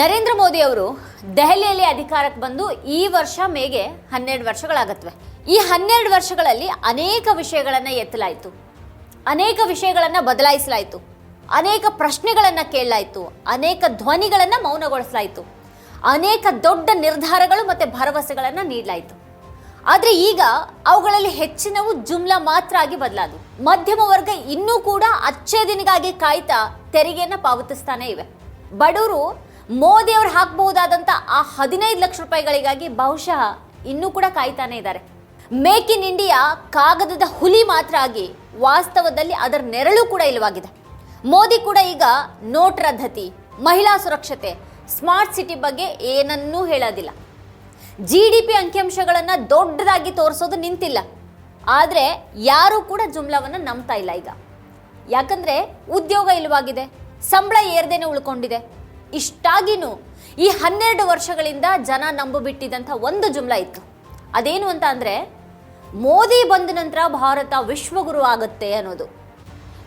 ನರೇಂದ್ರ ಮೋದಿ ಅವರು ದೆಹಲಿಯಲ್ಲಿ ಅಧಿಕಾರಕ್ಕೆ ಬಂದು ಈ ವರ್ಷ ಮೇಗೆ ಹನ್ನೆರಡು ವರ್ಷಗಳಾಗತ್ವೆ. ಈ ಹನ್ನೆರಡು ವರ್ಷಗಳಲ್ಲಿ ಅನೇಕ ವಿಷಯಗಳನ್ನು ಎತ್ತಲಾಯಿತು. ಅನೇಕ ವಿಷಯಗಳನ್ನು ಬದಲಾಯಿಸಲಾಯಿತು. ಅನೇಕ ಪ್ರಶ್ನೆಗಳನ್ನು ಕೇಳಲಾಯಿತು. ಅನೇಕ ಧ್ವನಿಗಳನ್ನು ಮೌನಗೊಳಿಸಲಾಯಿತು. ಅನೇಕ ದೊಡ್ಡ ನಿರ್ಧಾರಗಳು ಮತ್ತು ಭರವಸೆಗಳನ್ನು ನೀಡಲಾಯಿತು. ಆದರೆ ಈಗ ಅವುಗಳಲ್ಲಿ ಹೆಚ್ಚಿನವು ಜುಮ್ಲಾ ಮಾತ್ರ ಆಗಿ ಬದಲಾದವು. ಮಧ್ಯಮ ವರ್ಗ ಇನ್ನೂ ಕೂಡ ಅಚ್ಚೇದಿನಿಗಾಗಿ ಕಾಯ್ತಾ ತೆರಿಗೆಯನ್ನು ಪಾವತಿಸ್ತಾನೇ ಇವೆ. ಬಡವರು ಮೋದಿ ಅವರು ಹಾಕಬಹುದಾದಂಥ ಆ ಹದಿನೈದು ಲಕ್ಷ ರೂಪಾಯಿಗಳಿಗಾಗಿ ಬಹುಶಃ ಇನ್ನೂ ಕೂಡ ಕಾಯ್ತಾನೆ ಇದ್ದಾರೆ. ಮೇಕ್ ಇನ್ ಇಂಡಿಯಾ ಕಾಗದದ ಹುಲಿ ಮಾತ್ರ ಆಗಿ ವಾಸ್ತವದಲ್ಲಿ ಅದರ ನೆರಳು ಕೂಡ ಇಲ್ಲವಾಗಿದೆ. ಮೋದಿ ಕೂಡ ಈಗ ನೋಟ್ ರದ್ದತಿ ಮಹಿಳಾ ಸುರಕ್ಷತೆ ಸ್ಮಾರ್ಟ್ ಸಿಟಿ ಬಗ್ಗೆ ಏನನ್ನೂ ಹೇಳೋದಿಲ್ಲ. ಜಿ ಡಿ ಪಿ ಅಂಕಿಅಂಶಗಳನ್ನು ದೊಡ್ಡದಾಗಿ ತೋರಿಸೋದು ನಿಂತಿಲ್ಲ. ಆದರೆ ಯಾರೂ ಕೂಡ ಜುಮ್ಲಾವನ್ನು ನಂಬ್ತಾ ಇಲ್ಲ ಈಗ. ಯಾಕಂದರೆ ಉದ್ಯೋಗ ಇಲ್ಲವಾಗಿದೆ, ಸಂಬಳ ಏರ್ದೇನೆ ಉಳ್ಕೊಂಡಿದೆ. ಇಷ್ಟಾಗಿನೂ ಈ ಹನ್ನೆರಡು ವರ್ಷಗಳಿಂದ ಜನ ನಂಬಿಬಿಟ್ಟಿದಂಥ ಒಂದು ಜುಮ್ಲಾ ಇತ್ತು. ಅದೇನು ಅಂತ ಅಂದರೆ, ಮೋದಿ ಬಂದ ನಂತರ ಭಾರತ ವಿಶ್ವಗುರು ಆಗುತ್ತೆ ಅನ್ನೋದು.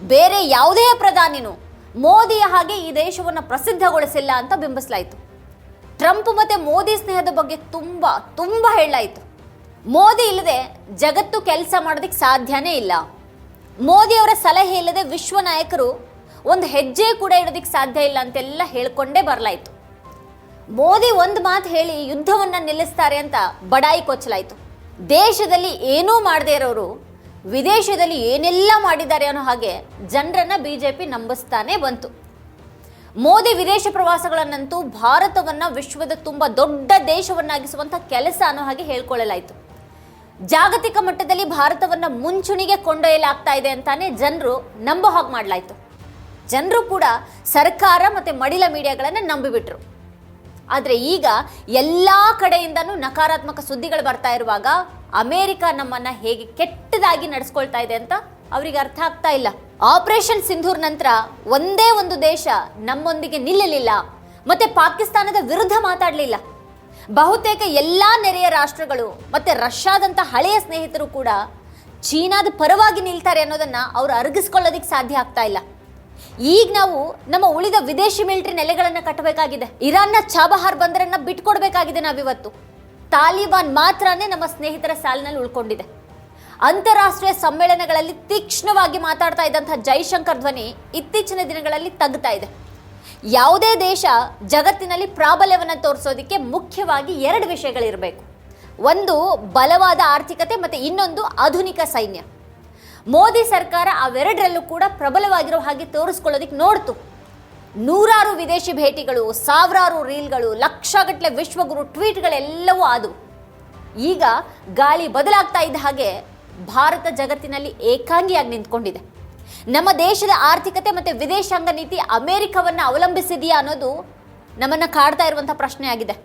ಬೇರೆ ಯಾವುದೇ ಪ್ರಧಾನಿನೂ ಮೋದಿಯ ಹಾಗೆ ಈ ದೇಶವನ್ನು ಪ್ರಸಿದ್ಧಗೊಳಿಸಿಲ್ಲ ಅಂತ ಬಿಂಬಿಸಲಾಯಿತು. ಟ್ರಂಪ್ ಮತ್ತು ಮೋದಿ ಸ್ನೇಹದ ಬಗ್ಗೆ ತುಂಬ ತುಂಬ ಹೇಳಲಾಯಿತು. ಮೋದಿ ಇಲ್ಲದೆ ಜಗತ್ತು ಕೆಲಸ ಮಾಡೋದಕ್ಕೆ ಸಾಧ್ಯನೇ ಇಲ್ಲ. ಮೋದಿಯವರ ಸಲಹೆ ಇಲ್ಲದೆ ವಿಶ್ವ ನಾಯಕರು ಒಂದು ಹೆಜ್ಜೆ ಕೂಡ ಇಡೋದಕ್ಕೆ ಸಾಧ್ಯ ಇಲ್ಲ ಅಂತೆಲ್ಲ ಹೇಳ್ಕೊಂಡೇ ಬರಲಾಯಿತು. ಮೋದಿ ಒಂದು ಮಾತು ಹೇಳಿ ಯುದ್ಧವನ್ನ ನಿಲ್ಲಿಸ್ತಾರೆ ಅಂತ ಬಡಾಯಿ ಕೊಚ್ಚಲಾಯಿತು. ದೇಶದಲ್ಲಿ ಏನೂ ಮಾಡದೇ ಇರೋರು, ವಿದೇಶದಲ್ಲಿ ಏನೆಲ್ಲ ಮಾಡಿದ್ದಾರೆ ಅನ್ನೋ ಹಾಗೆ ಜನರನ್ನ ಬಿಜೆಪಿ ನಂಬಿಸ್ತಾನೆ ಬಂತು. ಮೋದಿ ವಿದೇಶ ಪ್ರವಾಸಗಳನ್ನಂತೂ ಭಾರತವನ್ನ ವಿಶ್ವದ ತುಂಬ ದೊಡ್ಡ ದೇಶವನ್ನಾಗಿಸುವಂಥ ಕೆಲಸ ಅನ್ನೋ ಹಾಗೆ ಹೇಳ್ಕೊಳ್ಳಲಾಯಿತು. ಜಾಗತಿಕ ಮಟ್ಟದಲ್ಲಿ ಭಾರತವನ್ನ ಮುಂಚೂಣಿಗೆ ಕೊಂಡೊಯ್ಯಲಾಗ್ತಾ ಇದೆ ಅಂತಾನೆ ಜನರು ನಂಬೋ ಹಾಗೆ ಮಾಡಲಾಯಿತು. ಜನರು ಕೂಡ ಸರ್ಕಾರ ಮತ್ತು ಮಡಿಲ ಮೀಡಿಯಾಗಳನ್ನು ನಂಬಿಬಿಟ್ರು. ಆದರೆ ಈಗ ಎಲ್ಲ ಕಡೆಯಿಂದನೂ ನಕಾರಾತ್ಮಕ ಸುದ್ದಿಗಳು ಬರ್ತಾ ಇರುವಾಗ ಅಮೇರಿಕ ನಮ್ಮನ್ನು ಹೇಗೆ ಕೆಟ್ಟದಾಗಿ ನಡೆಸ್ಕೊಳ್ತಾ ಇದೆ ಅಂತ ಅವರಿಗೆ ಅರ್ಥ ಆಗ್ತಾ ಇಲ್ಲ. ಆಪರೇಷನ್ ಸಿಂಧೂರ್ ನಂತರ ಒಂದೇ ಒಂದು ದೇಶ ನಮ್ಮೊಂದಿಗೆ ನಿಲ್ಲಲಿಲ್ಲ. ಮತ್ತೆ ಪಾಕಿಸ್ತಾನದ ವಿರುದ್ಧ ಮಾತಾಡಲಿಲ್ಲ. ಬಹುತೇಕ ಎಲ್ಲ ನೆರೆಯ ರಾಷ್ಟ್ರಗಳು ಮತ್ತೆ ರಷ್ಯಾದಂಥ ಹಳೆಯ ಸ್ನೇಹಿತರು ಕೂಡ ಚೀನಾದ ಪರವಾಗಿ ನಿಲ್ತಾರೆ ಅನ್ನೋದನ್ನು ಅವರು ಅರಗಿಸ್ಕೊಳ್ಳೋದಕ್ಕೆ ಸಾಧ್ಯ ಆಗ್ತಾ ಇಲ್ಲ. ಈಗ ನಾವು ನಮ್ಮ ಉಳಿದ ವಿದೇಶಿ ಮಿಲಿಟರಿ ನೆಲೆಗಳನ್ನು ಕಟ್ಟಬೇಕಾಗಿದೆ. ಇರಾನ್ನ ಚಾಬಹಾರ್ ಬಂದರನ್ನ ಬಿಟ್ಕೊಡ್ಬೇಕಾಗಿದೆ ನಾವಿವತ್ತು. ತಾಲಿಬಾನ್ ಮಾತ್ರನೇ ನಮ್ಮ ಸ್ನೇಹಿತರ ಸಾಲಿನಲ್ಲಿ ಉಳ್ಕೊಂಡಿದೆ. ಅಂತಾರಾಷ್ಟ್ರೀಯ ಸಮ್ಮೇಳನಗಳಲ್ಲಿ ತೀಕ್ಷ್ಣವಾಗಿ ಮಾತಾಡ್ತಾ ಇದ್ದಂಥ ಜೈಶಂಕರ್ ಧ್ವನಿ ಇತ್ತೀಚಿನ ದಿನಗಳಲ್ಲಿ ತಗ್ತಾ ಇದೆ. ಯಾವುದೇ ದೇಶ ಜಗತ್ತಿನಲ್ಲಿ ಪ್ರಾಬಲ್ಯವನ್ನು ತೋರಿಸೋದಕ್ಕೆ ಮುಖ್ಯವಾಗಿ ಎರಡು ವಿಷಯಗಳಿರಬೇಕು. ಒಂದು ಬಲವಾದ ಆರ್ಥಿಕತೆ ಮತ್ತು ಇನ್ನೊಂದು ಆಧುನಿಕ ಸೈನ್ಯ. ಮೋದಿ ಸರ್ಕಾರ ಅವೆರಡರಲ್ಲೂ ಕೂಡ ಪ್ರಬಲವಾಗಿರೋ ಹಾಗೆ ತೋರಿಸ್ಕೊಳ್ಳೋದಕ್ಕೆ ನೋಡ್ತು. ನೂರಾರು ವಿದೇಶಿ ಭೇಟಿಗಳು, ಸಾವಿರಾರು ರೀಲ್ಗಳು, ಲಕ್ಷಗಟ್ಟಲೆ ವಿಶ್ವಗುರು ಟ್ವೀಟ್ಗಳೆಲ್ಲವೂ ಅದು ಈಗ ಗಾಳಿ ಬದಲಾಗ್ತಾ ಇದ್ದ ಹಾಗೆ ಭಾರತ ಜಗತ್ತಿನಲ್ಲಿ ಏಕಾಂಗಿಯಾಗಿ ನಿಂತ್ಕೊಂಡಿದೆ. ನಮ್ಮ ದೇಶದ ಆರ್ಥಿಕತೆ ಮತ್ತು ವಿದೇಶಾಂಗ ನೀತಿ ಅಮೆರಿಕವನ್ನು ಅವಲಂಬಿಸಿದೆಯಾ ಅನ್ನೋದು ನಮ್ಮನ್ನು ಕಾಡ್ತಾ ಇರುವಂಥ ಪ್ರಶ್ನೆಯಾಗಿದೆ.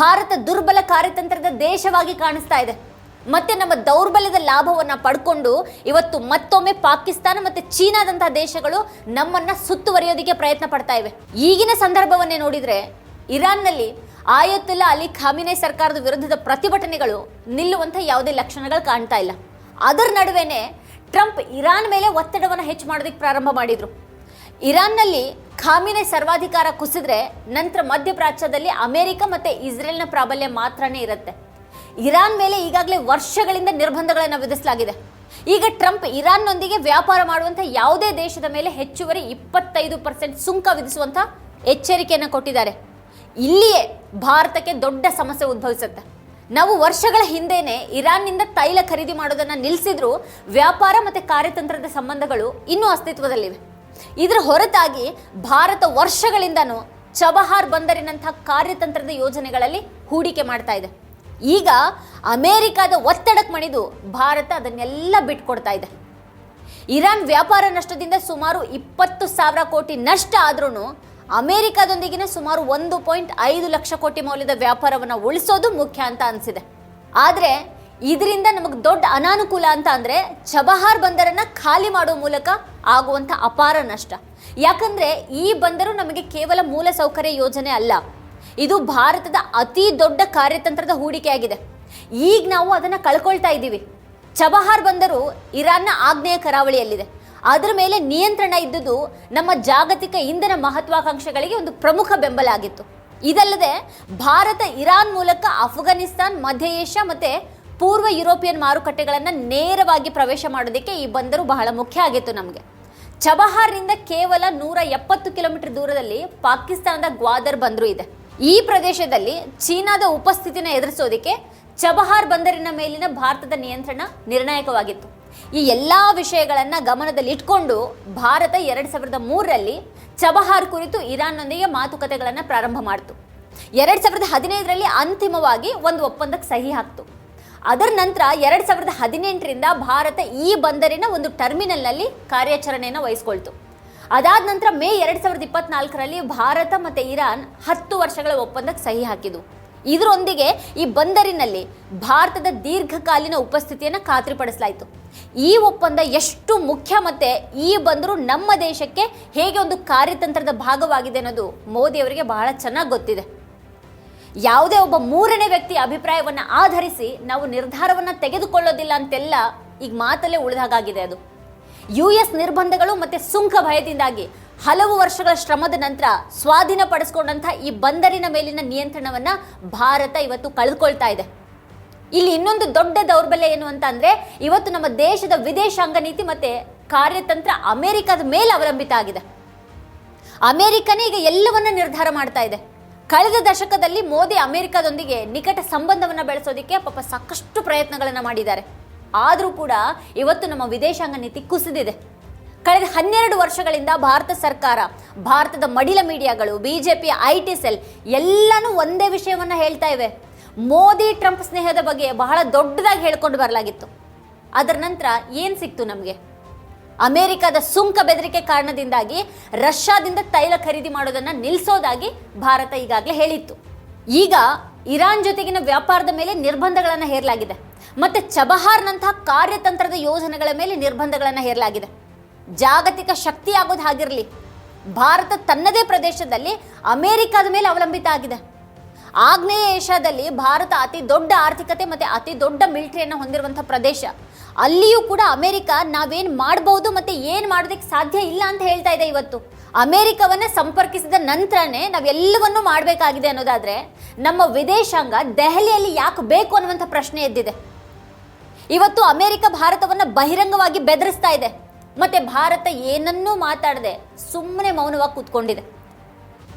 ಭಾರತ ದುರ್ಬಲ ಕಾರ್ಯತಂತ್ರದ ದೇಶವಾಗಿ ಕಾಣಿಸ್ತಾ ಇದೆ. ಮತ್ತೆ ನಮ್ಮ ದೌರ್ಬಲ್ಯದ ಲಾಭವನ್ನ ಪಡ್ಕೊಂಡು ಇವತ್ತು ಮತ್ತೊಮ್ಮೆ ಪಾಕಿಸ್ತಾನ ಮತ್ತೆ ಚೀನಾದಂತಹ ದೇಶಗಳು ನಮ್ಮನ್ನ ಸುತ್ತುವರಿಯೋದಕ್ಕೆ ಪ್ರಯತ್ನ ಪಡ್ತಾ ಇವೆ. ಈಗಿನ ಸಂದರ್ಭವನ್ನೇ ನೋಡಿದ್ರೆ ಇರಾನ್ನಲ್ಲಿ ಆಯತುಲ್ಲಾ ಅಲಿ ಖಾಮಿನೆ ಸರ್ಕಾರದ ವಿರುದ್ಧದ ಪ್ರತಿಭಟನೆಗಳು ನಿಲ್ಲುವಂಥ ಯಾವುದೇ ಲಕ್ಷಣಗಳು ಕಾಣ್ತಾ ಇಲ್ಲ. ಅದರ ನಡುವೆನೆ ಟ್ರಂಪ್ ಇರಾನ್ ಮೇಲೆ ಒತ್ತಡವನ್ನು ಹೆಚ್ಚು ಮಾಡೋದಕ್ಕೆ ಪ್ರಾರಂಭ ಮಾಡಿದ್ರು. ಇರಾನ್ನಲ್ಲಿ ಖಾಮಿನೆ ಸರ್ವಾಧಿಕಾರ ಕುಸಿದ್ರೆ ನಂತರ ಮಧ್ಯಪ್ರಾಚ್ಯದಲ್ಲಿ ಅಮೆರಿಕ ಮತ್ತೆ ಇಸ್ರೇಲ್ನ ಪ್ರಾಬಲ್ಯ ಮಾತ್ರನೇ ಇರುತ್ತೆ. ಇರಾನ್ ಮೇಲೆ ಈಗಾಗಲೇ ವರ್ಷಗಳಿಂದ ನಿರ್ಬಂಧಗಳನ್ನು ವಿಧಿಸಲಾಗಿದೆ. ಈಗ ಟ್ರಂಪ್ ಇರಾನ್ನೊಂದಿಗೆ ವ್ಯಾಪಾರ ಮಾಡುವಂಥ ಯಾವುದೇ ದೇಶದ ಮೇಲೆ ಹೆಚ್ಚುವರಿ ಇಪ್ಪತ್ತೈದು ಪರ್ಸೆಂಟ್ ಸುಂಕ ವಿಧಿಸುವಂಥ ಎಚ್ಚರಿಕೆಯನ್ನು ಕೊಟ್ಟಿದ್ದಾರೆ. ಇಲ್ಲಿಯೇ ಭಾರತಕ್ಕೆ ದೊಡ್ಡ ಸಮಸ್ಯೆ ಉದ್ಭವಿಸುತ್ತೆ. ನಾವು ವರ್ಷಗಳ ಹಿಂದೆಯೇ ಇರಾನ್ನಿಂದ ತೈಲ ಖರೀದಿ ಮಾಡೋದನ್ನು ನಿಲ್ಲಿಸಿದ್ರೂ ವ್ಯಾಪಾರ ಮತ್ತು ಕಾರ್ಯತಂತ್ರದ ಸಂಬಂಧಗಳು ಇನ್ನೂ ಅಸ್ತಿತ್ವದಲ್ಲಿವೆ. ಇದರ ಹೊರತಾಗಿ ಭಾರತ ವರ್ಷಗಳಿಂದನೂ ಚಬಹಾರ್ ಬಂದರಿನಂಥ ಕಾರ್ಯತಂತ್ರದ ಯೋಜನೆಗಳಲ್ಲಿ ಹೂಡಿಕೆ ಮಾಡ್ತಾ ಇದೆ. ಈಗ ಅಮೇರಿಕಾದ ಒತ್ತಡಕ್ಕೆ ಮಣಿದು ಭಾರತ ಅದನ್ನೆಲ್ಲ ಬಿಟ್ಕೊಡ್ತಾ ಇದೆ. ಇರಾನ್ ವ್ಯಾಪಾರ ನಷ್ಟದಿಂದ ಸುಮಾರು ಇಪ್ಪತ್ತು ಸಾವಿರ ಕೋಟಿ ನಷ್ಟ ಆದ್ರೂ ಅಮೇರಿಕಾದೊಂದಿಗಿನ ಸುಮಾರು ಒಂದು ಪಾಯಿಂಟ್ ಐದು ಲಕ್ಷ ಕೋಟಿ ಮೌಲ್ಯದ ವ್ಯಾಪಾರವನ್ನು ಉಳಿಸೋದು ಮುಖ್ಯ ಅಂತ ಅನಿಸಿದೆ. ಆದರೆ ಇದರಿಂದ ನಮಗೆ ದೊಡ್ಡ ಅನಾನುಕೂಲ ಅಂತ ಅಂದರೆ ಚಬಹಾರ್ ಬಂದರನ್ನ ಖಾಲಿ ಮಾಡೋ ಮೂಲಕ ಆಗುವಂಥ ಅಪಾರ ನಷ್ಟ. ಯಾಕಂದರೆ ಈ ಬಂದರು ನಮಗೆ ಕೇವಲ ಮೂಲಸೌಕರ್ಯ ಯೋಜನೆ ಅಲ್ಲ. ಇದು ಭಾರತದ ಅತಿ ದೊಡ್ಡ ಕಾರ್ಯತಂತ್ರದ ಹೂಡಿಕೆಯಾಗಿದೆ. ಈಗ ನಾವು ಅದನ್ನು ಕಳ್ಕೊಳ್ತಾ ಇದ್ದೀವಿ. ಚಬಹಾರ್ ಬಂದರು ಇರಾನ್ನ ಆಗ್ನೇಯ ಕರಾವಳಿಯಲ್ಲಿದೆ. ಅದರ ಮೇಲೆ ನಿಯಂತ್ರಣ ಇದ್ದುದು ನಮ್ಮ ಜಾಗತಿಕ ಇಂಧನ ಮಹತ್ವಾಕಾಂಕ್ಷೆಗಳಿಗೆ ಒಂದು ಪ್ರಮುಖ ಬೆಂಬಲ ಆಗಿತ್ತು. ಇದಲ್ಲದೆ ಭಾರತ ಇರಾನ್ ಮೂಲಕ ಅಫ್ಘಾನಿಸ್ತಾನ್ ಮಧ್ಯ ಏಷ್ಯಾ ಮತ್ತು ಪೂರ್ವ ಯುರೋಪಿಯನ್ ಮಾರುಕಟ್ಟೆಗಳನ್ನು ನೇರವಾಗಿ ಪ್ರವೇಶ ಮಾಡೋದಕ್ಕೆ ಈ ಬಂದರು ಬಹಳ ಮುಖ್ಯ ಆಗಿತ್ತು ನಮಗೆ. ಚಬಹಾರ್ನಿಂದ ಕೇವಲ ನೂರ ಎಪ್ಪತ್ತು ಕಿಲೋಮೀಟರ್ ದೂರದಲ್ಲಿ ಪಾಕಿಸ್ತಾನದ ಗ್ವಾದರ್ ಬಂದರು ಇದೆ. ಈ ಪ್ರದೇಶದಲ್ಲಿ ಚೀನಾದ ಉಪಸ್ಥಿತಿನ ಎದುರಿಸೋದಕ್ಕೆ ಚಬಹಾರ್ ಬಂದರಿನ ಮೇಲಿನ ಭಾರತದ ನಿಯಂತ್ರಣ ನಿರ್ಣಾಯಕವಾಗಿತ್ತು. ಈ ಎಲ್ಲ ವಿಷಯಗಳನ್ನು ಗಮನದಲ್ಲಿ ಇಟ್ಕೊಂಡು ಭಾರತ ಎರಡು ಸಾವಿರದ ಮೂರರಲ್ಲಿ ಚಬಹಾರ್ ಕುರಿತು ಇರಾನ್ನೊಂದಿಗೆ ಮಾತುಕತೆಗಳನ್ನು ಪ್ರಾರಂಭ ಮಾಡಿತು. ಎರಡು ಸಾವಿರದ ಹದಿನೈದರಲ್ಲಿ ಅಂತಿಮವಾಗಿ ಒಂದು ಒಪ್ಪಂದಕ್ಕೆ ಸಹಿ ಹಾಕ್ತು. ಅದರ ನಂತರ ಎರಡು ಸಾವಿರದ ಹದಿನೆಂಟರಿಂದ ಭಾರತ ಈ ಬಂದರಿನ ಒಂದು ಟರ್ಮಿನಲ್ನಲ್ಲಿ ಕಾರ್ಯಾಚರಣೆಯನ್ನು ವಹಿಸ್ಕೊಳ್ತು. ಅದಾದ ನಂತರ ಮೇ ಎರಡು ಸಾವಿರದ ಇಪ್ಪತ್ನಾಲ್ಕರಲ್ಲಿ ಭಾರತ ಮತ್ತು ಇರಾನ್ ಹತ್ತು ವರ್ಷಗಳ ಒಪ್ಪಂದಕ್ಕೆ ಸಹಿ ಹಾಕಿದ್ದು. ಇದರೊಂದಿಗೆ ಈ ಬಂದರಿನಲ್ಲಿ ಭಾರತದ ದೀರ್ಘಕಾಲೀನ ಉಪಸ್ಥಿತಿಯನ್ನು ಖಾತ್ರಿಪಡಿಸಲಾಯಿತು. ಈ ಒಪ್ಪಂದ ಎಷ್ಟು ಮುಖ್ಯ ಮತ್ತೆ ಈ ಬಂದರು ನಮ್ಮ ದೇಶಕ್ಕೆ ಹೇಗೆ ಒಂದು ಕಾರ್ಯತಂತ್ರದ ಭಾಗವಾಗಿದೆ ಅನ್ನೋದು ಮೋದಿ ಅವರಿಗೆ ಬಹಳ ಚೆನ್ನಾಗಿ ಗೊತ್ತಿದೆ. ಯಾವುದೇ ಒಬ್ಬ ಮೂರನೇ ವ್ಯಕ್ತಿ ಅಭಿಪ್ರಾಯವನ್ನು ಆಧರಿಸಿ ನಾವು ನಿರ್ಧಾರವನ್ನು ತೆಗೆದುಕೊಳ್ಳೋದಿಲ್ಲ ಅಂತೆಲ್ಲ ಈಗ ಮಾತಲ್ಲೇ ಉಳಿದಾಗಿದೆ ಅದು. ಯು ಎಸ್ ನಿರ್ಬಂಧಗಳು ಮತ್ತು ಸುಂಕ ಭಯದಿಂದಾಗಿ ಹಲವು ವರ್ಷಗಳ ಶ್ರಮದ ನಂತರ ಸ್ವಾಧೀನಪಡಿಸ್ಕೊಂಡಂತಹ ಈ ಬಂದರಿನ ಮೇಲಿನ ನಿಯಂತ್ರಣವನ್ನು ಭಾರತ ಇವತ್ತು ಕಳೆದುಕೊಳ್ತಾ ಇದೆ. ಇಲ್ಲಿ ಇನ್ನೊಂದು ದೊಡ್ಡ ದೌರ್ಬಲ್ಯ ಏನು ಅಂತ ಅಂದ್ರೆ ಇವತ್ತು ನಮ್ಮ ದೇಶದ ವಿದೇಶಾಂಗ ನೀತಿ ಮತ್ತೆ ಕಾರ್ಯತಂತ್ರ ಅಮೆರಿಕದ ಮೇಲೆ ಅವಲಂಬಿತ ಆಗಿದೆ. ಅಮೆರಿಕನೇ ಈಗ ಎಲ್ಲವನ್ನ ನಿರ್ಧಾರ ಮಾಡ್ತಾ ಇದೆ. ಕಳೆದ ದಶಕದಲ್ಲಿ ಮೋದಿ ಅಮೆರಿಕದೊಂದಿಗೆ ನಿಕಟ ಸಂಬಂಧವನ್ನ ಬೆಳೆಸೋದಕ್ಕೆ ಪಾಪ ಸಾಕಷ್ಟು ಪ್ರಯತ್ನಗಳನ್ನ ಮಾಡಿದ್ದಾರೆ. ಆದರೂ ಕೂಡ ಇವತ್ತು ನಮ್ಮ ವಿದೇಶಾಂಗ ನೀತಿ ಕುಸಿದಿದೆ. ಕಳೆದ ಹನ್ನೆರಡು ವರ್ಷಗಳಿಂದ ಭಾರತ ಸರ್ಕಾರ, ಭಾರತದ ಮಡಿಲ ಮೀಡಿಯಾಗಳು B J P I T cell ಎಲ್ಲನೂ ಒಂದೇ ವಿಷಯವನ್ನು ಹೇಳ್ತಾ ಇವೆ. ಮೋದಿ, ಟ್ರಂಪ್ ಸ್ನೇಹದ ಬಗ್ಗೆ ಬಹಳ ದೊಡ್ಡದಾಗಿ ಹೇಳ್ಕೊಂಡು ಬರಲಾಗಿತ್ತು. ಅದರ ನಂತರ ಏನು ಸಿಕ್ತು ನಮಗೆ? ಅಮೆರಿಕದ ಸುಂಕ ಬೆದರಿಕೆ ಕಾರಣದಿಂದಾಗಿ ರಷ್ಯಾದಿಂದ ತೈಲ ಖರೀದಿ ಮಾಡೋದನ್ನು ನಿಲ್ಲಿಸೋದಾಗಿ ಭಾರತ ಈಗಾಗಲೇ ಹೇಳಿತ್ತು. ಈಗ ಇರಾನ್ ಜೊತೆಗಿನ ವ್ಯಾಪಾರದ ಮೇಲೆ ನಿರ್ಬಂಧಗಳನ್ನು ಹೇರಲಾಗಿದೆ. ಮತ್ತೆ ಚಬಹಾರ್ನಂತಹ ಕಾರ್ಯತಂತ್ರದ ಯೋಜನೆಗಳ ಮೇಲೆ ನಿರ್ಬಂಧಗಳನ್ನು ಹೇರಲಾಗಿದೆ. ಜಾಗತಿಕ ಶಕ್ತಿ ಆಗೋದು ಹಾಗಿರಲಿ, ಭಾರತ ತನ್ನದೇ ಪ್ರದೇಶದಲ್ಲಿ ಅಮೆರಿಕದ ಮೇಲೆ ಅವಲಂಬಿತ ಆಗಿದೆ. ಆಗ್ನೇಯ ಏಷ್ಯಾದಲ್ಲಿ ಭಾರತ ಅತಿ ದೊಡ್ಡ ಆರ್ಥಿಕತೆ ಮತ್ತೆ ಅತಿ ದೊಡ್ಡ ಮಿಲಿಟರಿಯನ್ನು ಹೊಂದಿರುವಂಥ ಪ್ರದೇಶ. ಅಲ್ಲಿಯೂ ಕೂಡ ಅಮೆರಿಕ ನಾವೇನ್ ಮಾಡಬಹುದು ಮತ್ತೆ ಏನು ಮಾಡೋದಕ್ಕೆ ಸಾಧ್ಯ ಇಲ್ಲ ಅಂತ ಹೇಳ್ತಾ ಇದೆ ಇವತ್ತು. ಅಮೆರಿಕವನ್ನ ಸಂಪರ್ಕಿಸಿದ ನಂತರನೇ ನಾವೆಲ್ಲವನ್ನೂ ಮಾಡಬೇಕಾಗಿದೆ ಅನ್ನೋದಾದ್ರೆ ನಮ್ಮ ವಿದೇಶಾಂಗ ದೆಹಲಿಯಲ್ಲಿ ಯಾಕೆ ಬೇಕು ಅನ್ನುವಂಥ ಪ್ರಶ್ನೆ ಎದ್ದಿದೆ. ಇವತ್ತು ಅಮೆರಿಕ ಭಾರತವನ್ನ ಬಹಿರಂಗವಾಗಿ ಬೆದರಿಸ್ತಾ ಇದೆ. ಮತ್ತೆ ಭಾರತ ಏನನ್ನೂ ಮಾತಾಡದೆ ಸುಮ್ಮನೆ ಮೌನವಾಗಿ ಕೂತ್ಕೊಂಡಿದೆ.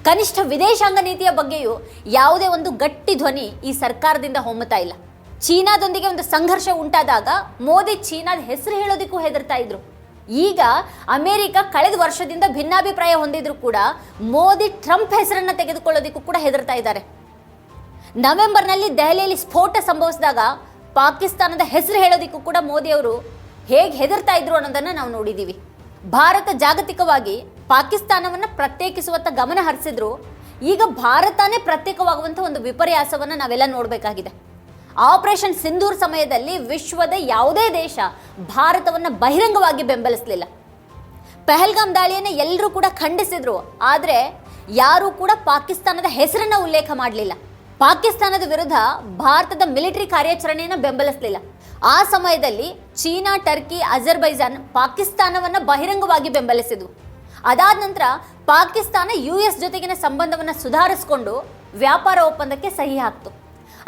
ಕನಿಷ್ಠ ವಿದೇಶಾಂಗ ನೀತಿಯ ಬಗ್ಗೆಯೂ ಯಾವುದೇ ಒಂದು ಗಟ್ಟಿ ಧ್ವನಿ ಈ ಸರ್ಕಾರದಿಂದ ಹೊಮ್ಮತಾ ಇಲ್ಲ. ಚೀನಾದೊಂದಿಗೆ ಒಂದು ಸಂಘರ್ಷ ಉಂಟಾದಾಗ ಮೋದಿ ಚೀನಾದ ಹೆಸರು ಹೇಳೋದಕ್ಕೂ ಹೆದರ್ತಾ ಇದ್ರು. ಈಗ ಅಮೆರಿಕ ಕಳೆದ ವರ್ಷದಿಂದ ಭಿನ್ನಾಭಿಪ್ರಾಯ ಹೊಂದಿದ್ರು ಕೂಡ ಮೋದಿ ಟ್ರಂಪ್ ಹೆಸರನ್ನ ತೆಗೆದುಕೊಳ್ಳೋದಕ್ಕೂ ಕೂಡ ಹೆದರ್ತಾ ಇದ್ದಾರೆ. ನವೆಂಬರ್ನಲ್ಲಿ ದೆಹಲಿಯಲ್ಲಿ ಸ್ಫೋಟ ಸಂಭವಿಸಿದಾಗ ಪಾಕಿಸ್ತಾನದ ಹೆಸರು ಹೇಳೋದಕ್ಕೂ ಕೂಡ ಮೋದಿ ಅವರು ಹೇಗೆ ಹೆದರ್ತಾ ಇದ್ರು ಅನ್ನೋದನ್ನು ನಾವು ನೋಡಿದ್ದೀವಿ ಭಾರತ ಜಾಗತಿಕವಾಗಿ ಪಾಕಿಸ್ತಾನವನ್ನು ಪ್ರತ್ಯೇಕಿಸುವತ್ತ ಗಮನ ಹರಿಸಿದ್ರು. ಈಗ ಭಾರತನೇ ಪ್ರತ್ಯೇಕವಾಗುವಂಥ ಒಂದು ವಿಪರ್ಯಾಸವನ್ನು ನಾವೆಲ್ಲ ನೋಡಬೇಕಾಗಿದೆ. ಆಪರೇಷನ್ ಸಿಂಧೂರ್ ಸಮಯದಲ್ಲಿ ವಿಶ್ವದ ಯಾವುದೇ ದೇಶ ಭಾರತವನ್ನು ಬಹಿರಂಗವಾಗಿ ಬೆಂಬಲಿಸಲಿಲ್ಲ. ಪೆಹಲ್ಗಾಮ್ ದಾಳಿಯನ್ನು ಎಲ್ಲರೂ ಕೂಡ ಖಂಡಿಸಿದ್ರು. ಆದರೆ ಯಾರೂ ಕೂಡ ಪಾಕಿಸ್ತಾನದ ಹೆಸರನ್ನು ಉಲ್ಲೇಖ ಮಾಡಲಿಲ್ಲ. ಪಾಕಿಸ್ತಾನದ ವಿರುದ್ಧ ಭಾರತದ ಮಿಲಿಟರಿ ಕಾರ್ಯಾಚರಣೆಯನ್ನು ಬೆಂಬಲಿಸಲಿಲ್ಲ. ಆ ಸಮಯದಲ್ಲಿ ಚೀನಾ, ಟರ್ಕಿ, ಅಜರ್ಬೈಜಾನ್ ಪಾಕಿಸ್ತಾನವನ್ನು ಬಹಿರಂಗವಾಗಿ ಬೆಂಬಲಿಸಿದ್ವು. ಅದಾದ ನಂತರ ಪಾಕಿಸ್ತಾನ ಯು ಎಸ್ ಜೊತೆಗಿನ ಸಂಬಂಧವನ್ನು ಸುಧಾರಿಸಿಕೊಂಡು ವ್ಯಾಪಾರ ಒಪ್ಪಂದಕ್ಕೆ ಸಹಿ ಹಾಕ್ತು.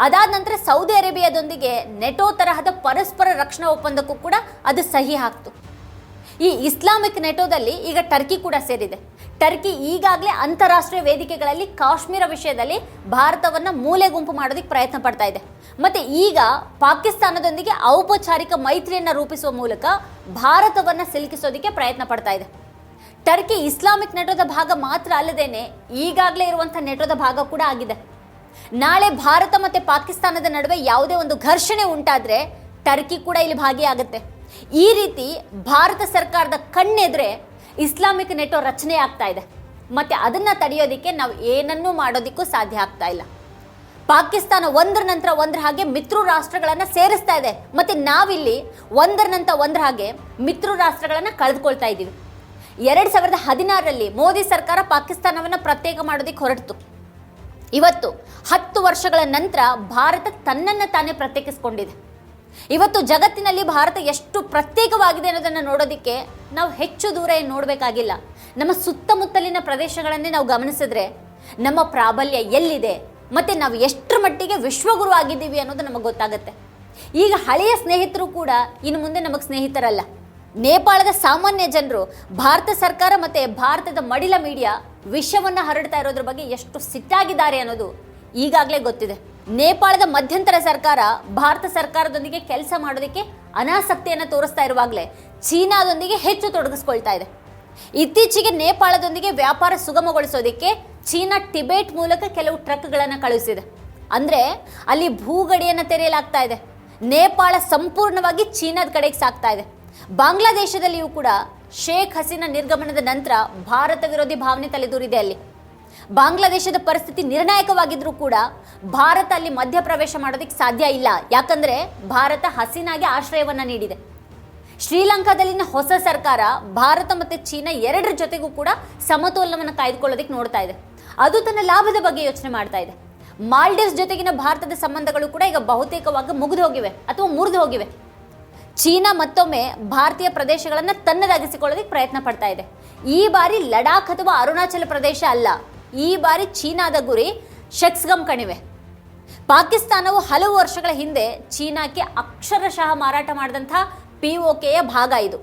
ಅದಾದ ನಂತರ ಸೌದಿ ಅರೇಬಿಯಾದೊಂದಿಗೆ ನೆಟೋ ತರಹದ ಪರಸ್ಪರ ರಕ್ಷಣಾ ಒಪ್ಪಂದಕ್ಕೂ ಕೂಡ ಅದು ಸಹಿ ಹಾಕ್ತು. ಈ ಇಸ್ಲಾಮಿಕ್ ನೆಟೋದಲ್ಲಿ ಈಗ ಟರ್ಕಿ ಕೂಡ ಸೇರಿದೆ. ಟರ್ಕಿ ಈಗಾಗಲೇ ಅಂತಾರಾಷ್ಟ್ರೀಯ ವೇದಿಕೆಗಳಲ್ಲಿ ಕಾಶ್ಮೀರ ವಿಷಯದಲ್ಲಿ ಭಾರತವನ್ನು ಮೂಲೆ ಗುಂಪು ಮಾಡೋದಕ್ಕೆ ಪ್ರಯತ್ನ ಪಡ್ತಾ ಇದೆ. ಮತ್ತು ಈಗ ಪಾಕಿಸ್ತಾನದೊಂದಿಗೆ ಔಪಚಾರಿಕ ಮೈತ್ರಿಯನ್ನು ರೂಪಿಸುವ ಮೂಲಕ ಭಾರತವನ್ನು ಸಿಲುಕಿಸೋದಕ್ಕೆ ಪ್ರಯತ್ನ ಪಡ್ತಾ ಇದೆ. ಟರ್ಕಿ ಇಸ್ಲಾಮಿಕ್ ನೆಟೋದ ಭಾಗ ಮಾತ್ರ ಅಲ್ಲದೇನೆ ಈಗಾಗಲೇ ಇರುವಂಥ ನೆಟೋದ ಭಾಗ ಕೂಡ ಆಗಿದೆ. ನಾಳೆ ಭಾರತ ಮತ್ತು ಪಾಕಿಸ್ತಾನದ ನಡುವೆ ಯಾವುದೇ ಒಂದು ಘರ್ಷಣೆ ಉಂಟಾದರೆ ಟರ್ಕಿ ಕೂಡ ಇಲ್ಲಿ ಭಾಗಿಯಾಗುತ್ತೆ. ಈ ರೀತಿ ಭಾರತ ಸರ್ಕಾರದ ಕಣ್ಣೆದ್ರೆ ಇಸ್ಲಾಮಿಕ್ ನೆಟೋ ರಚನೆ ಆಗ್ತಾ ಇದೆ. ಮತ್ತು ಅದನ್ನು ತಡೆಯೋದಕ್ಕೆ ನಾವು ಏನನ್ನೂ ಮಾಡೋದಕ್ಕೂ ಸಾಧ್ಯ ಆಗ್ತಾ ಇಲ್ಲ. ಪಾಕಿಸ್ತಾನ ಒಂದರ ನಂತರ ಒಂದರ ಹಾಗೆ ಮಿತ್ರ ರಾಷ್ಟ್ರಗಳನ್ನು ಸೇರಿಸ್ತಾ ಇದೆ. ಮತ್ತು ನಾವಿಲ್ಲಿ ಒಂದರ ನಂತರ ಒಂದರ ಹಾಗೆ ಮಿತ್ರ ರಾಷ್ಟ್ರಗಳನ್ನು ಕಳೆದುಕೊಳ್ತಾ ಇದ್ದೀವಿ. ಎರಡು ಸಾವಿರದ ಹದಿನಾರರಲ್ಲಿ ಮೋದಿ ಸರ್ಕಾರ ಪಾಕಿಸ್ತಾನವನ್ನು ಪ್ರತ್ಯೇಕ ಮಾಡೋದಕ್ಕೆ ಹೊರಟಿತು ಇವತ್ತು ಹತ್ತು ವರ್ಷಗಳ ನಂತರ ಭಾರತ ತನ್ನನ್ನು ತಾನೇ ಪ್ರತ್ಯೇಕಿಸಿಕೊಂಡಿದೆ. ಇವತ್ತು ಜಗತ್ತಿನಲ್ಲಿ ಭಾರತ ಎಷ್ಟು ಪ್ರತ್ಯೇಕವಾಗಿದೆ ಅನ್ನೋದನ್ನು ನೋಡೋದಕ್ಕೆ ನಾವು ಹೆಚ್ಚು ದೂರ ಏನು ನೋಡಬೇಕಾಗಿಲ್ಲ. ನಮ್ಮ ಸುತ್ತಮುತ್ತಲಿನ ಪ್ರದೇಶಗಳನ್ನೇ ನಾವು ಗಮನಿಸಿದ್ರೆ ನಮ್ಮ ಪ್ರಾಬಲ್ಯ ಎಲ್ಲಿದೆ, ಮತ್ತು ನಾವು ಎಷ್ಟರ ಮಟ್ಟಿಗೆ ವಿಶ್ವಗುರು ಆಗಿದ್ದೀವಿ ಅನ್ನೋದು ನಮಗೆ ಗೊತ್ತಾಗುತ್ತೆ. ಈಗ ಹಳೆಯ ಸ್ನೇಹಿತರು ಕೂಡ ಇನ್ನು ಮುಂದೆ ನಮಗೆ ಸ್ನೇಹಿತರಲ್ಲ. ನೇಪಾಳದ ಸಾಮಾನ್ಯ ಜನರು, ಭಾರತ ಸರ್ಕಾರ ಮತ್ತು ಭಾರತದ ಮಡಿಲ ಮೀಡಿಯಾ ವಿಷವನ್ನು ಹರಡ್ತಾ ಇರೋದ್ರ ಬಗ್ಗೆ ಎಷ್ಟು ಸಿಟ್ಟಾಗಿದ್ದಾರೆ ಅನ್ನೋದು ಈಗಾಗಲೇ ಗೊತ್ತಿದೆ. ನೇಪಾಳದ ಮಧ್ಯಂತರ ಸರ್ಕಾರ ಭಾರತ ಸರ್ಕಾರದೊಂದಿಗೆ ಕೆಲಸ ಮಾಡೋದಕ್ಕೆ ಅನಾಸಕ್ತಿಯನ್ನು ತೋರಿಸ್ತಾ ಇರುವಾಗಲೇ ಚೀನಾದೊಂದಿಗೆ ಹೆಚ್ಚು ತೊಡಗಿಸ್ಕೊಳ್ತಾ ಇದೆ. ಇತ್ತೀಚೆಗೆ ನೇಪಾಳದೊಂದಿಗೆ ವ್ಯಾಪಾರ ಸುಗಮಗೊಳಿಸೋದಕ್ಕೆ ಚೀನಾ ಟಿಬೇಟ್ ಮೂಲಕ ಕೆಲವು ಟ್ರಕ್ಗಳನ್ನು ಕಳುಹಿಸಿದೆ. ಅಂದರೆ ಅಲ್ಲಿ ಭೂಗಡಿಯನ್ನು ತೆರೆಯಲಾಗ್ತಾ ಇದೆ. ನೇಪಾಳ ಸಂಪೂರ್ಣವಾಗಿ ಚೀನಾದ ಕಡೆಗೆ ಸಾಕ್ತಾ ಇದೆ. ಬಾಂಗ್ಲಾದೇಶದಲ್ಲಿಯೂ ಕೂಡ ಶೇಖ್ ಹಸೀನಾ ನಿರ್ಗಮನದ ನಂತರ ಭಾರತ ವಿರೋಧಿ ಭಾವನೆ ತಲೆದೂರಿದೆ ಅಲ್ಲಿ. ಬಾಂಗ್ಲಾದೇಶದ ಪರಿಸ್ಥಿತಿ ನಿರ್ಣಾಯಕವಾಗಿದ್ರೂ ಕೂಡ ಭಾರತ ಅಲ್ಲಿ ಮಧ್ಯಪ್ರವೇಶ ಮಾಡೋದಕ್ಕೆ ಸಾಧ್ಯ ಇಲ್ಲ. ಯಾಕಂದ್ರೆ ಭಾರತ ಹಸೀನಾಗೆ ಆಶ್ರಯವನ್ನ ನೀಡಿದೆ. ಶ್ರೀಲಂಕಾದಲ್ಲಿನ ಹೊಸ ಸರ್ಕಾರ ಭಾರತ ಮತ್ತು ಚೀನಾ ಎರಡರ ಜೊತೆಗೂ ಕೂಡ ಸಮತೋಲನವನ್ನು ಕಾಯ್ದುಕೊಳ್ಳೋದಕ್ಕೆ ನೋಡ್ತಾ ಇದೆ. ಅದು ತನ್ನ ಲಾಭದ ಬಗ್ಗೆ ಯೋಚನೆ ಮಾಡ್ತಾ ಇದೆ. ಮಾಲ್ಡೀವ್ಸ್ ಜೊತೆಗಿನ ಭಾರತದ ಸಂಬಂಧಗಳು ಕೂಡ ಈಗ ಬಹುತೇಕವಾಗಿ ಮುಗಿದು ಹೋಗಿವೆ ಅಥವಾ ಮುರಿದು ಹೋಗಿವೆ. ಚೀನಾ ಮತ್ತೊಮ್ಮೆ ಭಾರತೀಯ ಪ್ರದೇಶಗಳನ್ನು ತನ್ನದಾಗಿಸಿಕೊಳ್ಳೋದಕ್ಕೆ ಪ್ರಯತ್ನ ಪಡ್ತಾ ಇದೆ. ಈ ಬಾರಿ ಲಡಾಖ್ ಅಥವಾ ಅರುಣಾಚಲ ಪ್ರದೇಶ ಅಲ್ಲ. ಈ ಬಾರಿ ಚೀನಾದ ಗುರಿ ಶೆಕ್ಸ್ಗಮ್ ಕಣಿವೆ. ಪಾಕಿಸ್ತಾನವು ಹಲವು ವರ್ಷಗಳ ಹಿಂದೆ ಚೀನಾಕ್ಕೆ ಅಕ್ಷರಶಃ ಮಾರಾಟ ಮಾಡಿದಂಥ ಪಿ ಕೆಯ ಭಾಗ ಇದು.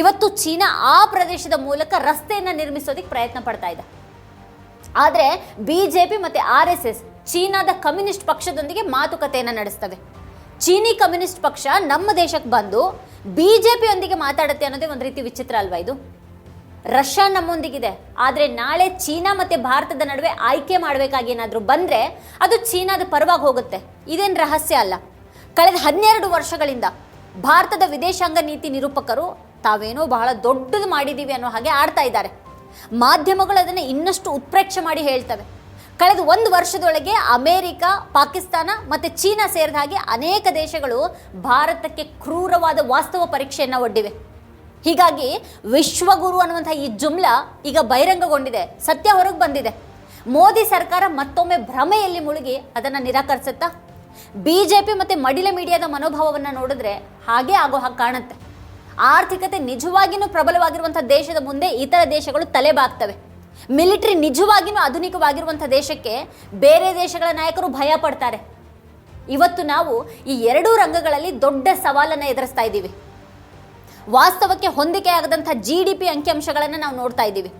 ಇವತ್ತು ಚೀನಾ ಆ ಪ್ರದೇಶದ ಮೂಲಕ ರಸ್ತೆಯನ್ನು ನಿರ್ಮಿಸೋದಕ್ಕೆ ಪ್ರಯತ್ನ ಪಡ್ತಾ ಇದೆ. ಆದರೆ ಬಿ ಜೆ ಪಿ ಮತ್ತು ಆರ್ ಎಸ್ ಎಸ್ ಚೀನಾದ ಕಮ್ಯುನಿಸ್ಟ್ ಪಕ್ಷದೊಂದಿಗೆ ಮಾತುಕತೆಯನ್ನು ನಡೆಸ್ತವೆ. ಚೀನಿ ಕಮ್ಯುನಿಸ್ಟ್ ಪಕ್ಷ ನಮ್ಮ ದೇಶಕ್ಕೆ ಬಂದು ಬಿ ಜೆ ಪಿಯೊಂದಿಗೆ ಮಾತಾಡುತ್ತೆ ಅನ್ನೋದೇ ಒಂದು ರೀತಿ ವಿಚಿತ್ರ ಅಲ್ವಾ ಇದು? ರಷ್ಯಾ ನಮ್ಮೊಂದಿಗಿದೆ. ಆದರೆ ನಾಳೆ ಚೀನಾ ಮತ್ತು ಭಾರತದ ನಡುವೆ ಆಯ್ಕೆ ಮಾಡಬೇಕಾಗಿ ಏನಾದರೂ ಬಂದರೆ ಅದು ಚೀನಾದ ಪರವಾಗಿ ಹೋಗುತ್ತೆ. ಇದೇನು ರಹಸ್ಯ ಅಲ್ಲ. ಕಳೆದ ಹನ್ನೆರಡು ವರ್ಷಗಳಿಂದ ಭಾರತದ ವಿದೇಶಾಂಗ ನೀತಿ ನಿರೂಪಕರು ತಾವೇನೋ ಬಹಳ ದೊಡ್ಡದು ಮಾಡಿದ್ದೀವಿ ಅನ್ನೋ ಹಾಗೆ ಆಡ್ತಾ ಇದ್ದಾರೆ. ಮಾಧ್ಯಮಗಳು ಅದನ್ನು ಇನ್ನಷ್ಟು ಉತ್ಪ್ರೇಕ್ಷೆ ಮಾಡಿ ಹೇಳ್ತವೆ. ಕಳೆದ ಒಂದು ವರ್ಷದೊಳಗೆ ಅಮೇರಿಕ, ಪಾಕಿಸ್ತಾನ ಮತ್ತು ಚೀನಾ ಸೇರಿದ ಹಾಗೆ ಅನೇಕ ದೇಶಗಳು ಭಾರತಕ್ಕೆ ಕ್ರೂರವಾದ ವಾಸ್ತವ ಪರೀಕ್ಷೆಯನ್ನು ಒಡ್ಡಿವೆ. ಹೀಗಾಗಿ ವಿಶ್ವಗುರು ಅನ್ನುವಂಥ ಈ ಜುಮ್ಲಾ ಈಗ ಬಹಿರಂಗಗೊಂಡಿದೆ, ಸತ್ಯ ಹೊರಗೆ ಬಂದಿದೆ. ಮೋದಿ ಸರ್ಕಾರ ಮತ್ತೊಮ್ಮೆ ಭ್ರಮೆಯಲ್ಲಿ ಮುಳುಗಿ ಅದನ್ನು ನಿರಾಕರಿಸುತ್ತಾ? ಬಿ ಜೆ ಪಿ ಮತ್ತು ಮಡಿಲ ಮೀಡಿಯಾದ ಮನೋಭಾವವನ್ನು ನೋಡಿದ್ರೆ ಹಾಗೆ ಆಗೋ ಹಾಗೆ ಕಾಣುತ್ತೆ. ಆರ್ಥಿಕತೆ ನಿಜವಾಗಿಯೂ ಪ್ರಬಲವಾಗಿರುವಂಥ ದೇಶದ ಮುಂದೆ ಇತರ ದೇಶಗಳು ತಲೆ ಬಾಗ್ತವೆ ಮಿಲಿಟರಿ ನಿಜವಾಗಿಯೂ ಆಧುನಿಕವಾಗಿರುವಂಥ ದೇಶಕ್ಕೆ ಬೇರೆ ದೇಶಗಳ ನಾಯಕರು ಭಯ ಇವತ್ತು ನಾವು ಈ ಎರಡೂ ರಂಗಗಳಲ್ಲಿ ದೊಡ್ಡ ಸವಾಲನ್ನು ಎದುರಿಸ್ತಾ ಇದ್ದೀವಿ. ವಾಸ್ತವಕ್ಕೆ ಹೊಂದಿಕೆಯಾಗದಂಥ ಜಿ ಡಿ ಪಿ ಅಂಕಿಅಂಶಗಳನ್ನು ನಾವು ನೋಡ್ತಾ ಇದ್ದೀವಿ.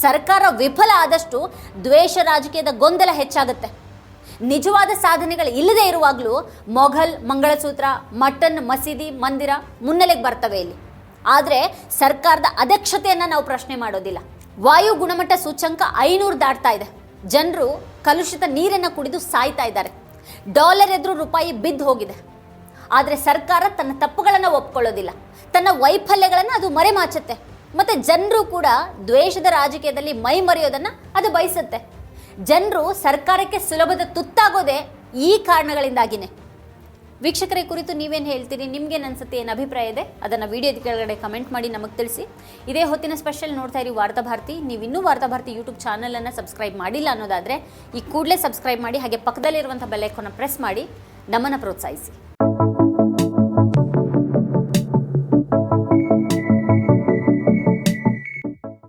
ಸರ್ಕಾರ ವಿಫಲ ಆದಷ್ಟು ದ್ವೇಷ ರಾಜಕೀಯದ ಗೊಂದಲ ಹೆಚ್ಚಾಗುತ್ತೆ. ನಿಜವಾದ ಸಾಧನೆಗಳು ಇಲ್ಲದೆ ಇರುವಾಗಲೂ ಮೊಘಲ್, ಮಂಗಳಸೂತ್ರ, ಮಟನ್, ಮಸೀದಿ, ಮಂದಿರ ಮುನ್ನೆಲೆಗೆ ಬರ್ತವೆ ಇಲ್ಲಿ. ಆದರೆ ಸರ್ಕಾರದ ಅಧ್ಯಕ್ಷತೆಯನ್ನು ನಾವು ಪ್ರಶ್ನೆ ಮಾಡೋದಿಲ್ಲ. ವಾಯು ಗುಣಮಟ್ಟ ಸೂಚಂಕ ಐನೂರು ದಾಟ್ತಾ ಇದೆ. ಜನರು ಕಲುಷಿತ ನೀರನ್ನು ಕುಡಿದು ಸಾಯ್ತಾ ಇದ್ದಾರೆ. ಡಾಲರ್ ಎದುರು ರೂಪಾಯಿ ಬಿದ್ದು ಹೋಗಿದೆ. ಆದರೆ ಸರ್ಕಾರ ತನ್ನ ತಪ್ಪುಗಳನ್ನು ಒಪ್ಕೊಳ್ಳೋದಿಲ್ಲ. ತನ್ನ ವೈಫಲ್ಯಗಳನ್ನು ಅದು ಮರೆಮಾಚುತ್ತೆ. ಮತ್ತು ಜನರು ಕೂಡ ದ್ವೇಷದ ರಾಜಕೀಯದಲ್ಲಿ ಮೈ ಮರೆಯೋದನ್ನು ಅದು ಬಯಸುತ್ತೆ. ಜನರು ಸರ್ಕಾರಕ್ಕೆ ಸುಲಭದ ತುತ್ತಾಗೋದೇ ಈ ಕಾರಣಗಳಿಂದಾಗಿನೇ. ವೀಕ್ಷಕರ ಕುರಿತು ನೀವೇನು ಹೇಳ್ತೀರಿ? ನಿಮಗೆ ಅನ್ಸುತ್ತೆ? ಏನು ಅಭಿಪ್ರಾಯ ಇದೆ? ಅದನ್ನು ವಿಡಿಯೋದ ಕೆಳಗಡೆ ಕಮೆಂಟ್ ಮಾಡಿ ನಮಗೆ ತಿಳಿಸಿ. ಇದೇ ಹೊತ್ತಿನ ಸ್ಪೆಷಲ್ ನೋಡ್ತಾ ಇರಿ ವಾರ್ತಾಭಾರತಿ ನೀವು ಇನ್ನೂ ವಾರ್ತಾಭಾರತಿ ಯೂಟ್ಯೂಬ್ ಚಾನಲನ್ನು ಸಬ್ಸ್ಕ್ರೈಬ್ ಮಾಡಿಲ್ಲ ಅನ್ನೋದಾದರೆ ಈ ಕೂಡಲೇ ಸಬ್ಸ್ಕ್ರೈಬ್ ಮಾಡಿ, ಹಾಗೆ ಪಕ್ಕದಲ್ಲಿರುವಂಥ ಬೆಲ್ಲೈಕೋನ ಪ್ರೆಸ್ ಮಾಡಿ ನಮ್ಮನ್ನು ಪ್ರೋತ್ಸಾಹಿಸಿ.